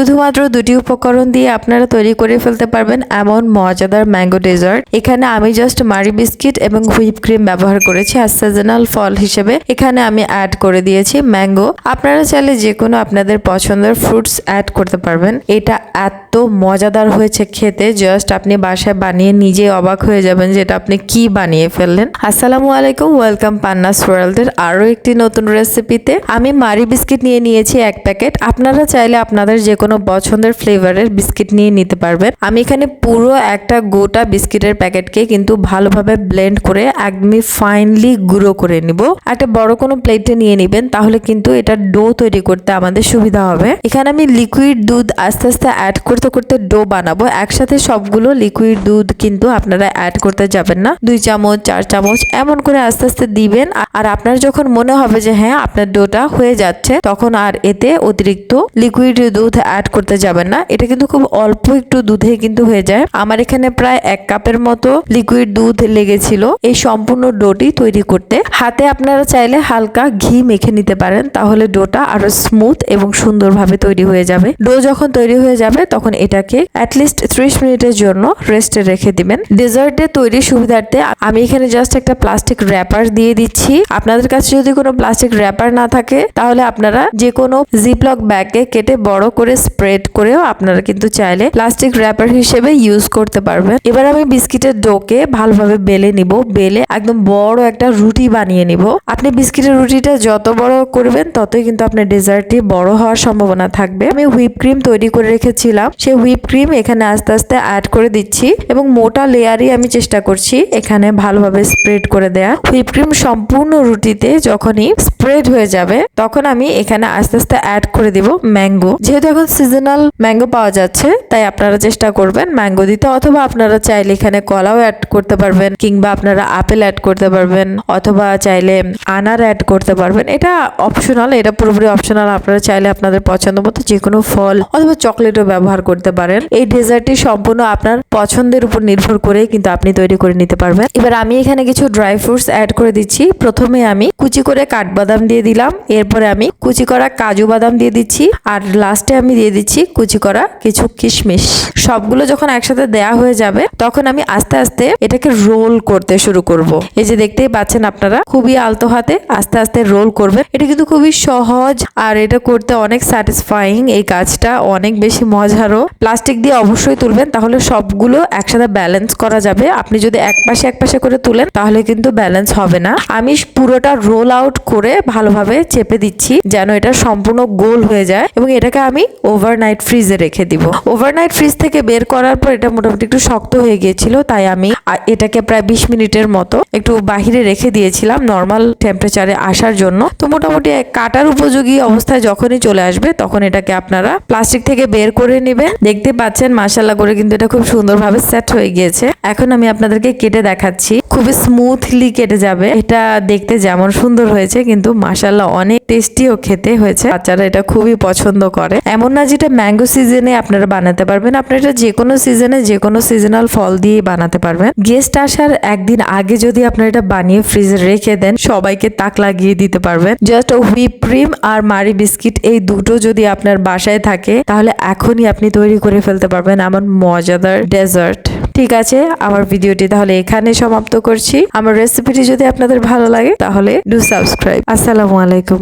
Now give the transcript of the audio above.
শুধুমাত্র দুটি উপকরণ দিয়ে আপনারা তৈরি করে ফেলতে পারবেন এমন মজাদার ম্যাঙ্গো ডেজার্ট। এখানে আমি জাস্ট মারি বিস্কিট এবং হুইপ ক্রিম ব্যবহার করেছি আর সিজনাল ফল হিসেবে। এখানে আমি অ্যাড করে দিয়েছি ম্যাঙ্গো। আপনারা চাইলে যে কোনো আপনাদের পছন্দের ফ্রুটস অ্যাড করতে পারবেন। এটা এত মজাদার হয়েছে খেতে জাস্ট আপনি বাসায় বানিয়ে নিজে অবাক হয়ে যাবেন যেটা আপনি কি বানিয়ে ফেললেন। আসসালামু আলাইকুম ওয়েলকাম পান্নাস ওয়ার্ল্ডের আরও একটি নতুন রেসিপিতে আমি মারি বিস্কিট নিয়ে নিয়েছি এক প্যাকেট। আপনারা চাইলে আপনাদের যে কোনো পছন্দের ফ্লেভারের বিস্কিট নিয়ে নিতে পারবেন আমি এখানে পুরো একটা গোটা বিস্কিটের প্যাকেটকে কিন্তু ভালোভাবে ব্লেন্ড করে একদমই ফাইনলি গুঁড়ো করে নিব। একটা বড় কোনো প্লেটে নিয়ে নেবেন, তাহলে কিন্তু এটা ডো তৈরি করতে আমাদের সুবিধা হবে। এখানে আমি লিকুইড দুধ আস্তে আস্তে অ্যাড করতে করতে ডো বানাবো। একসাথে সবগুলো লিকুইড দুধ কিন্তু আপনারা অ্যাড করতে যাবেন না। দুই চামচ, চার চামচ এমন করে আস্তে আস্তে দিবেন। আর আপনার যখন মনে হবে যে হ্যাঁ আপনার ডোটা হয়ে যাচ্ছে, তখন আর এতে অতিরিক্ত লিকুইড দুধ অ্যাড করতে যাবেন না। এটা কিন্তু খুব অল্প একটু দুধে কিন্তু হয়ে যায়। আমার এখানে প্রায় এক কাপের মতো লিকুইড দুধ লেগেছিল এই সম্পূর্ণ ডোটি তৈরি করতে। হাতে আপনারা চাইলে হালকা ঘি মেখে নিতে পারেন, তাহলে ডোটা আরও স্মুথ এবং সুন্দরভাবে তৈরি হয়ে যাবে। ডো যখন তৈরি হয়ে যাবে, তখন এটাকে অ্যাটলিস্ট ত্রিশ মিনিটের জন্য রেস্টে রেখে দিবেন। ডেজার্টে তৈরির সুবিধার্থে আমি এখানে জাস্ট একটা প্লাস্টিক র্যাপার দিয়ে দিচ্ছি। আপনাদের কাছে যদি কোনো প্লাস্টিক র্যাপার না থাকে, তাহলে আপনারা যে কোনো জিপলক ব্যাগে কেটে বড় করে স্প্রেড করেও আপনারা কিন্তু চাইলে প্লাস্টিক র্যাপার হিসেবে ইউজ করতে পারবেন। এবার আমি বিস্কিটের ডোকে ভালোভাবে বেলে নিব। বেলে একদম বড় একটা রুটি বানিয়ে নিব। আপনি বিস্কিটের রুটিটা যত বড় করবেন, ততই কিন্তু আপনার ডেজার্টটি বড় হওয়ার সম্ভাবনা থাকবে। আমি হুইপ ক্রিম তৈরি করে রেখেছিলাম। সেই হুইপ ক্রিম এখানে আস্তে আস্তে অ্যাড করে দিচ্ছি এবং মোটা লেয়ারই আমি চেষ্টা করছি এখানে ভালোভাবে স্প্রেড করে দেয়া। হুইপ ক্রিম সম্পূর্ণ রুটিতে যখনই স্প্রেড হয়ে যাবে, তখন আমি এখানে আস্তে আস্তে অ্যাড করে দিব ম্যাঙ্গো যেহেতু এখন সিজনাল ম্যাঙ্গো পাওয়া যাচ্ছে, তাই আপনারা চেষ্টা করবেন ম্যাঙ্গো দিতে, অথবা আপনারা চাইলে এখানে কলাও অ্যাড করতে পারবেন, কিংবা আপনারা আপেল অ্যাড করতে পারবেন, অথবা চাইলে আনার অ্যাড করতে পারবেন। এটা অপশনাল এটা পুরোপুরি অপশনাল আপনারা চাইলে আপনাদের পছন্দ মতো যে কোনো ফল অথবা চকলেটও ব্যবহার করতে পারেন। এই ডেজার্টটি সম্পূর্ণ আপনার পছন্দের উপর নির্ভর করে কিন্তু আপনি তৈরি করে নিতে পারবেন। এবার আমি এখানে কিছু ড্রাই ফ্রুটস অ্যাড করে দিচ্ছি। প্রথমে আমি কুচি করে কাঠবাদাম দিয়ে দিলাম, এরপরে আমি কুচি করা কাজু বাদাম দিয়ে দিচ্ছি, আর লাস্টে আমি দিয়ে দিচ্ছি কুচি করা কিছু কিশমিশ। সবগুলো যখন একসাথে দেয়া হয়ে যাবে, তখন আমি আস্তে আস্তে এটাকে রোল করতে শুরু করব। এই যে দেখতেই পাচ্ছেন আপনারা, খুবই আলতো হাতে আস্তে আস্তে রোল করবেন। এটা কিন্তু খুবই সহজ আর এটা করতে অনেক স্যাটিসফাইং এই কাজটা অনেক বেশি মজারও। প্লাস্টিক দিয়ে অবশ্যই তুলবেন, তাহলে সবগুলো একসাথে ব্যালেন্স করা যাবে। আপনি যদি এক পাশে এক পাশে করে তুলেন, তাহলে কিন্তু ব্যালেন্স হবে না। আমি পুরোটা রোল আউট করে ভালোভাবে চেপে দিচ্ছি, যেন এটা সম্পূর্ণ গোল হয়ে যায় এবং এটাকে আমি ওভারনাইট ফ্রিজে রেখে দিব। ওভারনাইট ফ্রিজ থেকে বের করার পর এটা মোটামুটি একটু শক্ত হয়ে গিয়েছিল, তাই আমি এটাকে প্রায় বিশ মিনিটের মতো একটু বাহিরে রেখে দিয়েছিলাম নর্মাল টেম্পারেচারে আসার জন্য। তো মোটামুটি কাটার উপযোগী অবস্থায় যখনই চলে আসবে, তখন এটাকে আপনারা প্লাস্টিক থেকে বের করে নেবেন। দেখতে পাচ্ছেন মাসাল্লা করে কিন্তু এটা খুব সুন্দরভাবে সেট হয়ে গিয়েছে। এখন আমি আপনাদেরকে কেটে দেখাচ্ছি। খুবই স্মুথলি কেটে যাবে। এটা দেখতে যেমন সুন্দর হয়েছে, কিন্তু মাসাল্লাহ অনেক টেস্টিও খেতে হয়েছে। বাচ্চারা এটা খুবই পছন্দ করে। এমন না যেটা ম্যাঙ্গো সিজনে আপনারা বানাতে পারবেন, আপনারা এটা যে কোনো সিজনে যে কোনো সিজনাল ফল দিয়ে বানাতে পারবেন। গেস্ট আসার একদিন আগে যদি আপনারা এটা বানিয়ে ফ্রিজে রেখে দেন, সবাইকে তাক লাগিয়ে দিতে পারবেন। জাস্ট হুইপ ক্রিম আর মারি বিস্কিট এই দুটো যদি আপনার বাসায় থাকে, তাহলে এখনই আপনি তৈরি করে ফেলতে পারবেন এমন মজাদার ডেজার্ট ঠিক আছে, আমার ভিডিওটি তাহলে এখানে সমাপ্ত করছি। আমার রেসিপিটি যদি আপনাদের ভালো লাগে, তাহলে ডু সাবস্ক্রাইব আসসালামু আলাইকুম।